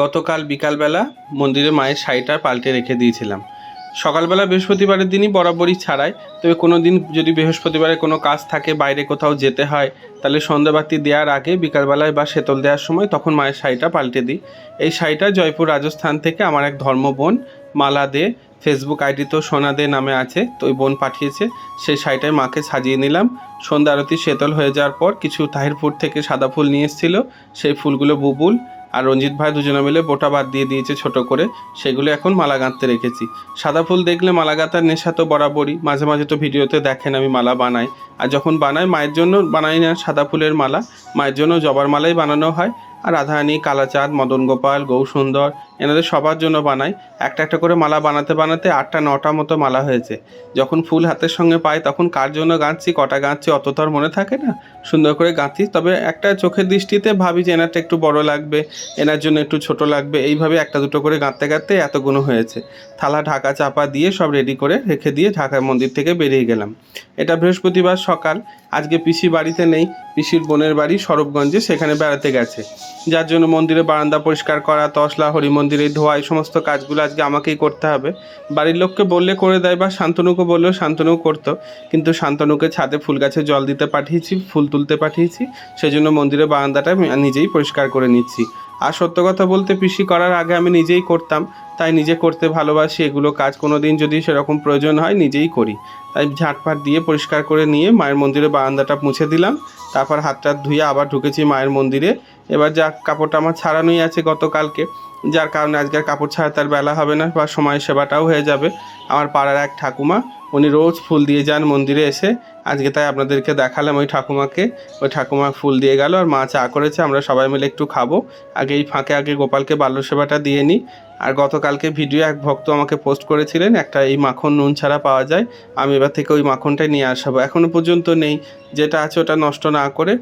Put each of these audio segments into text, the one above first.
গতকাল বিকালবেলা মন্দিরে মায়ের শাড়িটা পাল্টে রেখে দিয়েছিলাম। সকালবেলা বৃহস্পতিবারের দিনই বরাবরই ছাড়াই, তবে কোনো দিন যদি বৃহস্পতিবারে কোনো কাজ থাকে, বাইরে কোথাও যেতে হয়, তাহলে সন্ধ্যাবাতি দেওয়ার আগে বিকালবেলায় বা শীতল দেওয়ার সময় তখন মায়ের শাড়িটা পাল্টে দিই। এই শাড়িটা জয়পুর রাজস্থান থেকে আমার এক ধর্ম বোন, মালা দে, ফেসবুক আইডি তো সোনা দে নামে আছে, তো ওই বোন পাঠিয়েছে, সেই শাড়িটায় মাকে সাজিয়ে নিলাম। সন্ধ্যা আরতি শীতল হয়ে যাওয়ার পর কিছু তাহিরপুর থেকে সাদা ফুল নিয়ে এসেছিল, সেই ফুলগুলো বুবুল আর রঞ্জিত ভাই দুজনে মিলে বোটা বাদ দিয়ে দিয়েছে ছোট করে। সেগুলো এখন মালা গাঁথতে রেখেছি। সাদা ফুল দেখলে মালা গাঁথার নেশা তো বরাবরই। মাঝে মাঝে তো ভিডিওতে দেখেন আমি মালা বানাই। আর যখন বানাই, মায়ের জন্য বানাই না, সাদা ফুলের মালা। মায়ের জন্য জবার মালাই বানানো হয়। আর রাধারানী, কালাচাঁদ মদন গোপাল গৌসুন্দর এনাদের সবার জন্য বানাই। একটা একটা করে মালা বানাতে বানাতে আটটা, নটা মতো মালা হয়েছে। যখন ফুল হাতের সঙ্গে পাই তখন কার জন্য গাঁথছি, কটা গাঁথছি, অত তো আর মনে থাকে না। সুন্দর করে গাঁথি, তবে একটা চোখের দৃষ্টিতে ভাবি যে এনারটা একটু বড় লাগবে, এনার জন্য একটু ছোট লাগবে। এইভাবে একটা দুটো করে গাঁথতে গাঁথতে এতগুলো হয়েছে। থালা, ঢাকা চাপা দিয়ে সব রেডি করে রেখে দিয়ে ঢাকা মন্দির থেকে বেরিয়ে গেলাম। এটা বৃহস্পতিবার সকাল। আজকে পিসি বাড়িতে নেই। পিসির বোনের বাড়ি সরবগঞ্জে সেখানে বেড়াতে গেছে। যার জন্য মন্দিরে বারান্দা পরিষ্কার করা, তসলা হরি মন্দিরে ধোয়া, এই সমস্ত কাজগুলো আজকে আমাকেই করতে হবে। বাড়ির লোককে বললে করে দেয় বা শান্তনুকে বললেও শান্তনু করতো। কিন্তু শান্তনুকে ছাদে ফুল গাছে জল দিতে পাঠিয়েছি, ফুল তুলতে পাঠিয়েছি। সেই জন্য মন্দিরের বারান্দাটা নিজেই পরিষ্কার করে নিচ্ছি। আর সত্য কথা বলতে পিসি করার আগে আমি নিজেই করতাম। তাই নিজে করতে ভালোবাসি, এগুলো কাজ কোনো দিন যদি সেরকম প্রয়োজন হয় নিজেই করি। তাই ঝাঁটফাট দিয়ে পরিষ্কার করে নিয়ে মায়ের মন্দিরে বারান্দাটা মুছে দিলাম। তারপর হাত হাতটা ধুয়ে আবার ঢুকেছি মায়ের মন্দিরে। এবার যা কাপড়টা আমার ছাড়ানোই আছে গতকালকে, যার কারণে আজকের কাপড় ছাড়া তার বেলা হবে না, বা সময় সেবাটাও হয়ে যাবে। আমার পাড়ার এক ঠাকুমা, উনি রোজ ফুল দিয়ে যান মন্দিরে এসে। আজকে তাই আপনাদেরকে দেখালাম ওই ঠাকুমাকে। ওই ঠাকুমা ফুল দিয়ে গেল আর মা চা করেছে, আমরা সবাই মিলে একটু খাব। আগে এই ফাঁকে আগে গোপালকে বাল্য সেবাটা দিয়ে নিই। আর গতকালকে ভিডিও এক ভক্ত আমাকে পোস্ট করেছিলেন, একটা এই মাখন নুন ছাড়া পাওয়া যায়। আমি এবার থেকে ওই মাখনটাই নিয়ে আসাবো। এখনও পর্যন্ত নেই, যেটা আছে ওটা নষ্ট না করে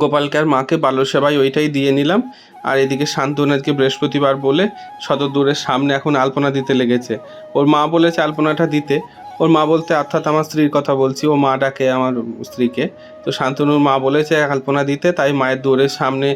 গোপালকে আর মাকে বাল্য সেবায় ওইটাই দিয়ে নিলাম। আর এদিকে শান্তনু আজকে বৃহস্পতিবার বলে শত দূরের সামনে এখন আলপনা দিতে লেগেছে। ওর মা বলেছে আলপনাটা দিতে। ওর মা বলতে অর্থাৎ আমার স্ত্রীর কথা বলছি, ও মা ডাকে আমার স্ত্রীকে। তো শান্তনুর মা বলেছে, আলপনা দিতে। তাই মায়ের দৌড়ের সামনে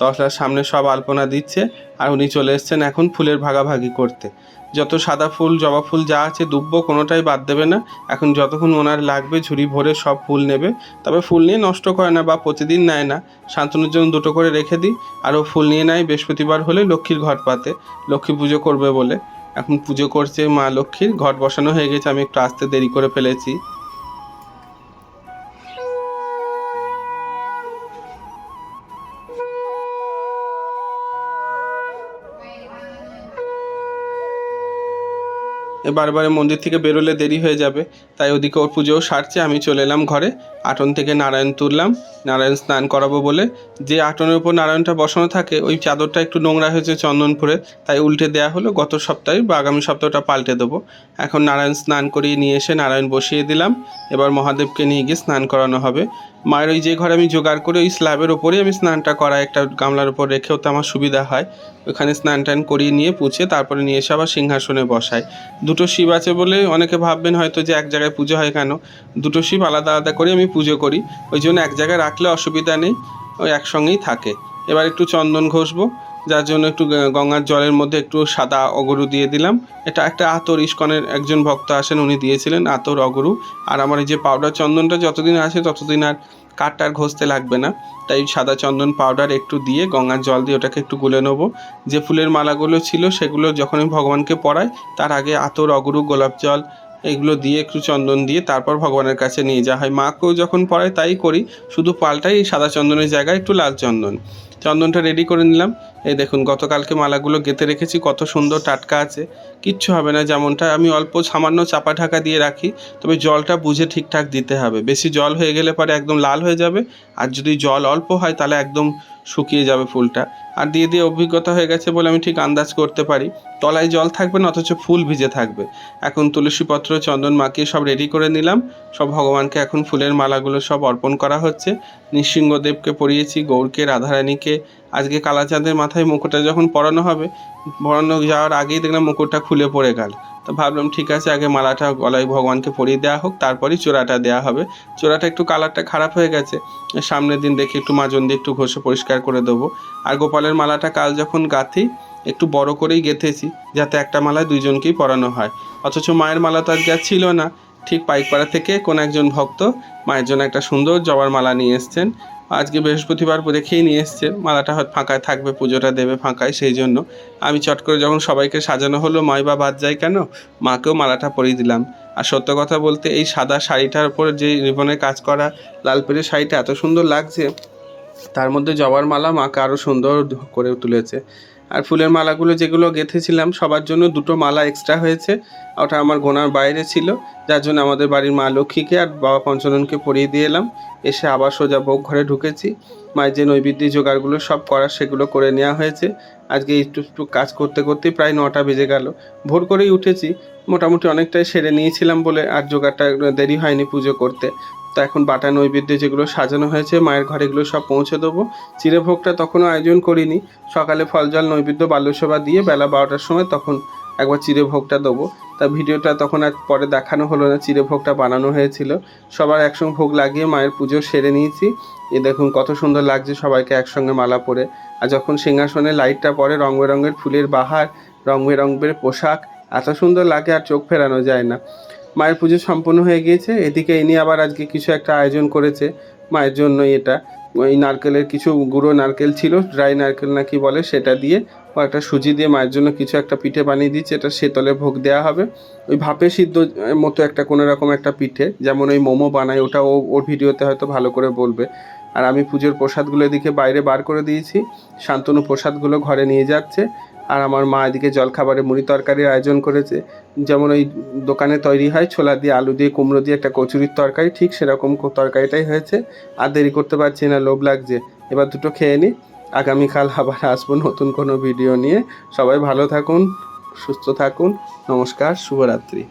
তসলার সামনে সব আলপনা দিচ্ছে আর উনি চলে এসছেন এখন ফুলের ভাগাভাগি করতে। যত সাদা ফুল, জবা ফুল যা আছে, দুব্ব কোনোটাই বাদ দেবে না। এখন যতক্ষণ ওনার লাগবে, ঝুড়ি ভরে সব ফুল নেবে। তবে ফুল নিয়ে নষ্ট করে না বা প্রতিদিন নেয় না। শান্তনুর জন্য দুটো করে রেখে দিই। আর ও ফুল নিয়ে নেয় বৃহস্পতিবার হলে লক্ষ্মীর ঘট পাতে। লক্ষ্মী পুজো করবে বলে। এখন পুজো করছে মা লক্ষ্মীর। ঘট বসানো হয়ে গেছে, আমি একটু আসতে দেরি করে ফেলেছি। বারবার মন্দির থেকে বেরোলে দেরি হয়ে যাবে, তাই ওদিকে ওর পুজোও সারছে, আমি চলে এলাম ঘরে। আটন থেকে নারায়ণ তুললাম, নারায়ণ স্নান করাবো বলে। যে আটনের উপর নারায়ণটা বসানো থাকে, ওই চাদরটা একটু নোংরা হয়েছে চন্দনপুরে তাই উল্টে দেওয়া হলো, গত সপ্তাহে বা আগামী সপ্তাহটা পাল্টে দেবো। এখন নারায়ণ স্নান করিয়ে নিয়ে এসে নারায়ণ বসিয়ে দিলাম, এবার মহাদেবকে নিয়ে গিয়ে স্নান করানো হবে। মায়ের ওই যে ঘরে আমি জোগাড় করে ওই স্ল্যাবের ওপরেই আমি স্নানটা করাই একটা গামলার ওপর রেখেও তো আমার সুবিধা হয়। ওখানে স্নান টান করিয়ে নিয়ে পুছে তারপরে নিয়ে এসে আবার সিংহাসনে বসাই। দুটো শিব আছে বলে অনেকে ভাববেন হয়তো যে এক জায়গায় পুজো হয় কেন? দুটো শিব আলাদা আলাদা করে আমি পুজো করি। ওই জন্য এক জায়গায় রাখলে অসুবিধা নেই ওই একসঙ্গেই থাকে। এবার একটু চন্দন ঘষবো। যার জন্য একটু গঙ্গার জলের মধ্যে একটু সাদা অগরু দিয়ে দিলাম। এটা একটা আতর ইস্কনের একজন ভক্ত আসেন উনি দিয়েছিলেন আতর অগরু। আর আমার এই যে পাউডার চন্দনটা যতদিন আসে ততদিন আর কাঠটা আর ঘষতে লাগবে না। তাই সাদা চন্দন পাউডার একটু দিয়ে গঙ্গার জল দিয়ে ওটাকে একটু গুলে নেব। যে ফুলের মালাগুলো ছিল সেগুলো যখন আমি ভগবানকে পড়াই, তার আগে আতর অগরু, গোলাপ জল এগুলো দিয়ে একটু চন্দন দিয়ে তারপর ভগবানের কাছে নিয়ে যাওয়া হয়। মাকেও যখন পড়াই তাই করি। শুধু পাল্টাই সাদা চন্দনের জায়গায় একটু লাল চন্দন। চন্দনটা রেডি করে নিলাম। এই দেখুন, গতকালকে মালাগুলো গেঁথে রেখেছি, কত সুন্দর টাটকা আছে। কিচ্ছু হবে না যেমনটা, আমি অল্প সামান্য চাপা ঢাকা দিয়ে রাখি, তবে জলটা বুঝে ঠিকঠাক দিতে হবে। বেশি জল হয়ে গেলে পরে একদম লাল হয়ে যাবে, আর যদি জল অল্প হয় তাহলে একদম শুকিয়ে যাবে ফুলটা। আর দিয়ে দিয়ে অভিজ্ঞতা হয়ে গেছে বলে আমি ঠিক আন্দাজ করতে পারি। তলায় জল থাকবে না, অথচ ফুল ভিজে থাকবে। এখন তুলসীপত্র, চন্দন মাখিয়ে সব রেডি করে নিলাম। সব ভগবানকে এখন ফুলের মালাগুলো সব অর্পণ করা হচ্ছে। নৃসিংহদেবকে পরিয়েছি, গৌরকে, রাধারানীকে আজকে কালাচাঁদের মাথায় মুকুটটা যখন পরানো হবে, পরানো যাওয়ার আগেই দেখলাম মুকুটটা খুলে পড়ে গেল। তো ভাবলাম ঠিক আছে, আগে মালাটা গলায় ভগবানকে পরিয়ে দেওয়া হোক, তারপরেই চূড়াটা দেওয়া হবে। চোরাটা একটু কালারটা খারাপ হয়ে গেছে, সামনের দিন দেখি একটু মাজন দিয়ে একটু ঘষে পরিষ্কার করে দেবো। আর গোপালের মালাটা কাল যখন গাঁথি, একটু বড় করেই গেঁথেছি, যাতে একটা মালায় দুইজনকেই পরানো হয়। অথচ মায়ের মালা তো আজকে আর ছিল না। ঠিক পাইকপাড়া থেকে কোন একজন ভক্ত, মায়ের জন্য একটা সুন্দর জবার মালা নিয়ে এসছেন। আজকে বৃহস্পতিবার দেখেই নিয়ে এসছে। মালাটা হয়তো ফাঁকায় থাকবে, পুজোটা দেবে ফাঁকায় সেই জন্য। আমি চট করে যখন সবাইকে সাজানো হলো, মাই বা বাদ যায় কেন, মাকেও মালাটা পরিয়ে দিলাম। আর সত্য কথা বলতে, এই সাদা শাড়িটার উপর যে রিবনের কাজ করা লাল পেরে শাড়িটা এত সুন্দর লাগছে, তার মধ্যে জবার মালা মাকে আরও সুন্দর করে তুলেছে। আর ফুলের মালাগুলো যেগুলো গেঁথেছিলাম, সবার জন্য দুটো মালা এক্সট্রা হয়েছে। ওটা আমার গোনার বাইরে ছিল, যার জন্য আমাদের বাড়ির মা লক্ষ্মীকে আর বাবা পঞ্চননকে পরিয়ে দিয়ে এলাম। এসে আবার সোজা ভোগ ঘরে ঢুকেছি। মায়ের যে নৈবেদ্য জোগাড়গুলো সব করা, সেগুলো করে নেওয়া হয়েছে। আজকে একটু একটু কাজ করতে করতে প্রায় নটা বেজে গেল। ভোর করেই উঠেছি। মোটামুটি অনেকটাই সেরে নিয়েছিলাম বলে আর জোগাড়টা দেরি হয়নি পুজো করতে। তো এখন বাটা নৈবেদ্য যেগুলো সাজানো হয়েছে, মায়ের ঘরে এগুলো সব পৌঁছে দেবো। চিড়েভোগটা তখনও আয়োজন করিনি। সকালে ফল, জল, নৈবেদ্য বাল্যসভা দিয়ে বেলা বারোটার সময় তখন একবার চিড়েভোগটা দেবো। তা ভিডিওটা তখন আর পরে দেখানো হলো না চিড়েভোগটা বানানো হয়েছিল। সবার একসঙ্গে ভোগ লাগিয়ে মায়ের পুজো সেরে নিয়েছি। এ দেখুন কত সুন্দর লাগছে সবাইকে একসঙ্গে মালা পরে। আর যখন সিংহাসনে লাইটটা পরে রং বেরঙের ফুলের বাহার রং বেরঙের পোশাক, এত সুন্দর লাগে আর চোখ ফেরানো যায় না। মায়ের পুজো সম্পূর্ণ হয়ে গিয়েছে। এদিকে ইনি আবার আজকে কিছু একটা আয়োজন করেছে মায়ের জন্যই এটা। ওই নারকেলের কিছু গুঁড়ো নারকেল ছিল, ড্রাই নারকেল নাকি বলে সেটা দিয়ে ও একটা সুজি দিয়ে মায়ের জন্য কিছু একটা পিঠে বানিয়ে দিচ্ছে এটা শীতলে ভোগ দেওয়া হবে। ওই ভাপে সিদ্ধ মতো একটা কোনো রকম একটা পিঠে, যেমন ওই মোমো বানায়, ওটা ও, ওর ভিডিওতে হয়তো ভালো করে বলবে। আর আমি পুজোর প্রসাদগুলো এদিকে বাইরে বার করে দিয়েছি। শান্তনু প্রসাদগুলো ঘরে নিয়ে যাচ্ছে। আর আমার মা এদিকে জলখাবারে মুড়ি তরকারির আয়োজন করেছে। যেমন ওই দোকানে তৈরি হয় ছোলা দিয়ে আলু দিয়ে, কুমড়ো দিয়ে একটা কচুরির তরকারি, ঠিক সেরকম তরকারিটাই হয়েছে। আর দেরি করতে পারছি না, লোভ লাগছে। এবার দুটো খেয়ে নিই আগামীকাল আবার আসব নতুন কোনো ভিডিও নিয়ে। সবাই ভালো থাকুন, সুস্থ থাকুন। নমস্কার, শুভরাত্রি।